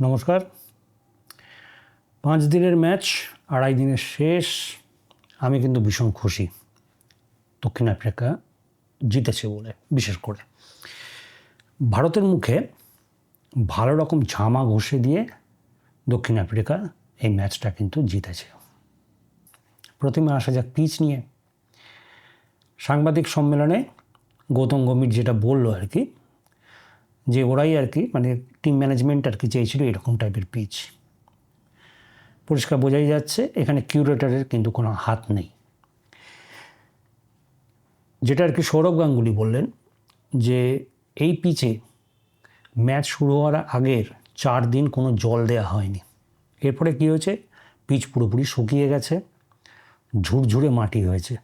নমস্কার। পাঁচ দিনের ম্যাচ, আড়াই দিনের শেষ। আমি কিন্তু ভীষণ খুশি। দক্ষিণ আফ্রিকা জিতেছে বলে, বিশেষ করে। ভারতের মুখে ভালো রকম ঝামা ঘষে দিয়ে দক্ষিণ আফ্রিকা এই ম্যাচটা কিন্তু জিতেছে। প্রথমে আসা যাক পিচ নিয়ে। সাংবাদিক সম্মেলনে গৌতম গম্ভীর যেটা বলল আর কি যে ওরাই আর কি মানে টিম ম্যানেজমেন্ট আর কি চেয়েছিল এরকম টাইপের পিচ পরিষ্কার বোঝাই যাচ্ছে, এখানে কিউরেটারের কিন্তু কোনো হাত নেই। যেটা আর কি সৌরভ গাঙ্গুলি বললেন যে, এই পিচে ম্যাচ শুরু হওয়ার আগের চার দিন কোনো জল দেওয়া হয়নি। এরপরে কী হয়েছে? পিচ পুরোপুরি শুকিয়ে গেছে, ঝুরঝুরে মাটি হয়েছে।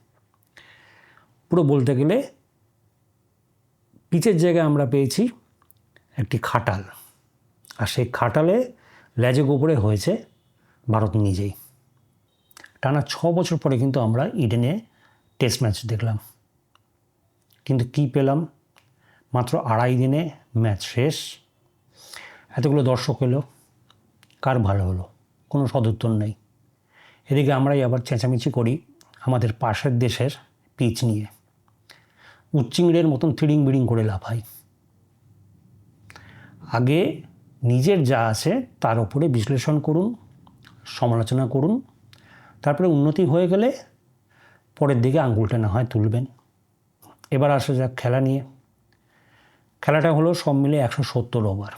পুরো বলতে গেলে পিচের জায়গায় আমরা পেয়েছি খাটাল। আর সেই খাটালে লেজে গোপরে হয়েছে ভারত নিজেই। টানা ছ বছর পরে কিন্তু আমরা ইডেনে টেস্ট ম্যাচ দেখলাম। কিন্তু কি পেলাম? মাত্র আড়াই দিনে ম্যাচ শেষ। এতগুলো দর্শক এলো। কার ভালো হলো? কোনো সদুত্তর নেই। এদিকে আমরাই আবার চেঁচামেচি করি আমাদের পাশের দেশের পিচ নিয়ে। উচ্চিংড়ের মতন থিড়িং বিড়িং করে লাফাই। আগে নিজের যা আছে তার ওপরে বিশ্লেষণ করুন, সমালোচনা করুন, তারপরে উন্নতি হয়ে গেলে পরের দিকে আঙ্গুলটা না হয় তুলবেন। এবার আসা যাক খেলা নিয়ে। খেলাটা হলো সব মিলে একশো সত্তর ওভার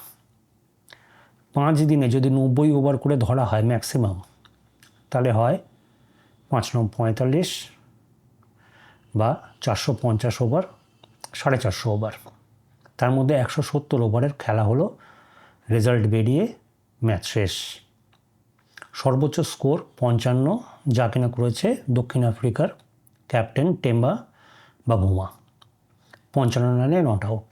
পাঁচ দিনে যদি নব্বই ওভার করে ধরা হয় ম্যাক্সিমাম তাহলে হয় পাঁচ নম পঁয়তাল্লিশ বা চারশো পঞ্চাশ ওভার সাড়ে চারশো ওভার তার মধ্যে একশো সত্তর ওভারের খেলা হলো, রেজাল্ট বেরিয়ে ম্যাচ শেষ। সর্বোচ্চ স্কোর পঞ্চান্ন, যা কিনা করেছে দক্ষিণ আফ্রিকার ক্যাপ্টেন টেম্বা বা ভুমা পঞ্চান্ন রানে নট আউট।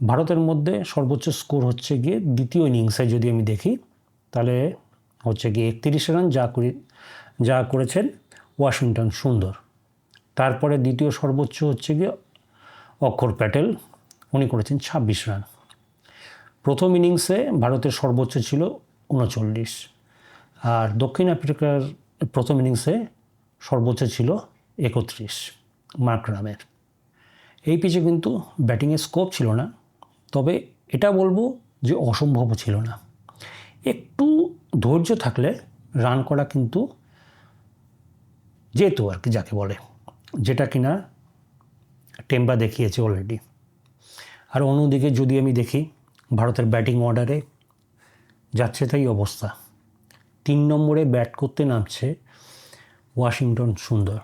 ভারতের মধ্যে সর্বোচ্চ স্কোর হচ্ছে গিয়ে দ্বিতীয় ইনিংসে যদি আমি দেখি, তাহলে হচ্ছে গিয়ে একত্রিশ রান যা করে, যা করেছেন ওয়াশিংটন সুন্দর। তারপরে দ্বিতীয় সর্বোচ্চ হচ্ছে গিয়ে অক্ষর প্যাটেল উনি করেছেন ছাব্বিশ রান। প্রথম ইনিংসে ভারতের সর্বোচ্চ ছিল উনচল্লিশ। আর দক্ষিণ আফ্রিকার প্রথম ইনিংসে সর্বোচ্চ ছিল একত্রিশ মার্করামের এই পিচে কিন্তু ব্যাটিংয়ের স্কোপ ছিল না, তবে এটা বলব যে অসম্ভব ছিল না। একটু ধৈর্য থাকলে রান করা কিন্তু যেত আর কি যাকে বলে, যেটা কিনা টেম্বা দেখিয়েছে অলরেডি আর অন্যদিকে যদি আমি দেখি, ভারতের ব্যাটিং অর্ডারে যাচ্ছে তাই অবস্থা। তিন নম্বরে ব্যাট করতে নামছে ওয়াশিংটন সুন্দর,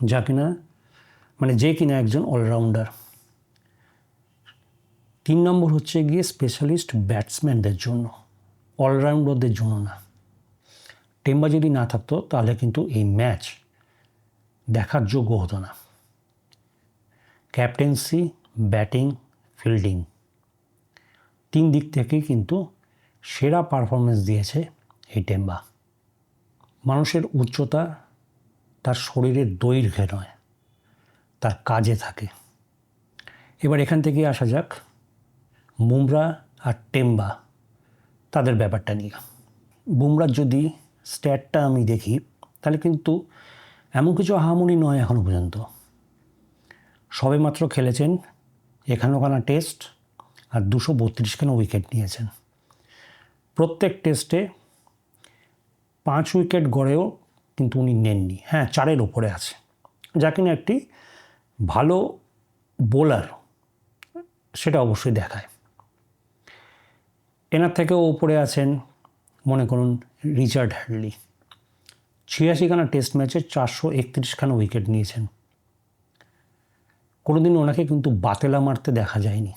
যা কিনা মানে যে কিনা একজন অলরাউন্ডার। তিন নম্বর হচ্ছে গিয়ে স্পেশালিস্ট ব্যাটসম্যানদের জন্য, অলরাউন্ডারদের জন্য না। টেম্বা যদি না থাকতো, তাহলে কিন্তু এই ম্যাচ দেখার যোগ্য হতো না। Captaincy batting, fielding. তিন দিক থেকেই কিন্তু সেরা পারফরমেন্স দিয়েছে এই টেম্বা। মানুষের উচ্চতা তার শরীরের দৈর্ঘ্যে নয়, তার কাজে থাকে। এবার এখান থেকে আসা যাক বুমরা আর টেম্বা, তাদের ব্যাপারটা নিয়ে। বুমরার যদি স্ট্যাটটা আমি দেখি, তাহলে কিন্তু এমন কিছু হারমোনি নয় এখনও পর্যন্ত। সবেমাত্র খেলেছেন এখানোখানা টেস্ট আর দুশো বত্রিশখানা উইকেট নিয়েছেন? প্রত্যেক টেস্টে পাঁচ উইকেট গড়েও কিন্তু উনি নেননি। হ্যাঁ চারের ওপরে আছে। যা কিনা একটি ভালো বোলার সেটা অবশ্যই দেখায়। এনার থেকেও ওপরে আছেন, মনে করুন, রিচার্ড হ্যাডলি। ছিয়াশিখানা টেস্ট ম্যাচে চারশো একত্রিশখানা উইকেট নিয়েছেন। কোনোদিন ওনাকে কিন্তু বাতেলা মারতে দেখা যায়নি।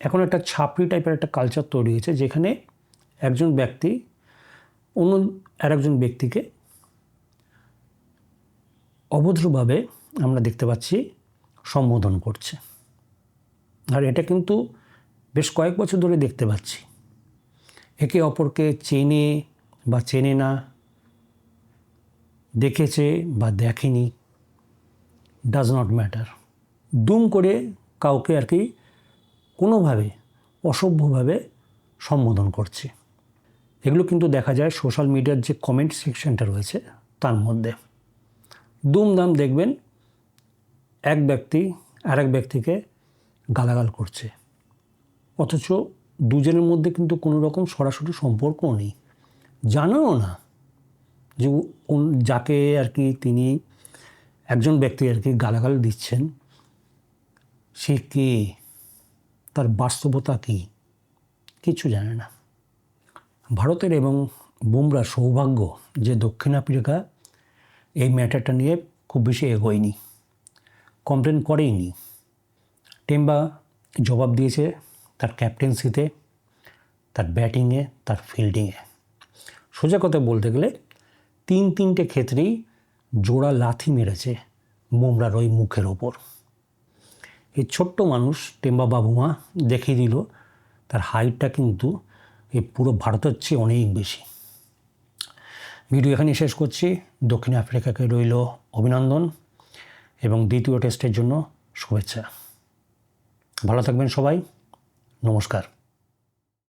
এখন একটা ছাপড়ি টাইপের একটা কালচার তৈরি হয়েছে যেখানে একজন ব্যক্তি অন্য আর একজন ব্যক্তিকে অভদ্রভাবে আমরা দেখতে পাচ্ছি সম্বোধন করছে। আর এটা কিন্তু বেশ কয়েক বছর ধরে দেখতে পাচ্ছি। একে অপরকে চেনে বা চেনে না, দেখেছে বা দেখেনি। ডাজ নট ম্যাটার দুম করে কাউকে আর কি কোনোভাবে, অসভ্যভাবে সম্বোধন করছি। এগুলো কিন্তু দেখা যায় সোশ্যাল মিডিয়ার যে কমেন্ট সেকশনটা রয়েছে, তার মধ্যে। দুমদাম দেখবেন এক ব্যক্তি আর এক ব্যক্তিকে গালাগাল করছে। অথচ দুজনের মধ্যে কিন্তু কোনো রকম সরাসরি সম্পর্কও নেই। জানেও না যে যাকে আর কি তিনি একজন ব্যক্তি আর কি গালাগাল দিচ্ছেন, সে কে তার বাস্তবতা কী? কিছু জানে না। ভারতের এবং বুমরার সৌভাগ্য যে দক্ষিণ আফ্রিকা এই ম্যাটারটা নিয়ে খুব বেশি এগোয়নি, কমপ্লেন করেইনি। টেম্বা জবাব দিয়েছে তার ক্যাপ্টেন্সিতে, তার ব্যাটিংয়ে, তার ফিল্ডিংয়ে। সোজা কথা বলতে গেলে তিন তিনটে ক্ষেত্রেই জোড়া লাথি মেরেছে বুমরার ওই মুখের ওপর। এই ছোট্ট মানুষ টেম্বা বাবুমা দেখিয়ে দিল, তার হাইটটা কিন্তু এই পুরো ভারতের চেয়ে অনেক বেশি। ভিডিও এখানে শেষ করছি। দক্ষিণ আফ্রিকাকে রইল অভিনন্দন এবং দ্বিতীয় টেস্টের জন্য শুভেচ্ছা। ভালো থাকবেন সবাই। নমস্কার।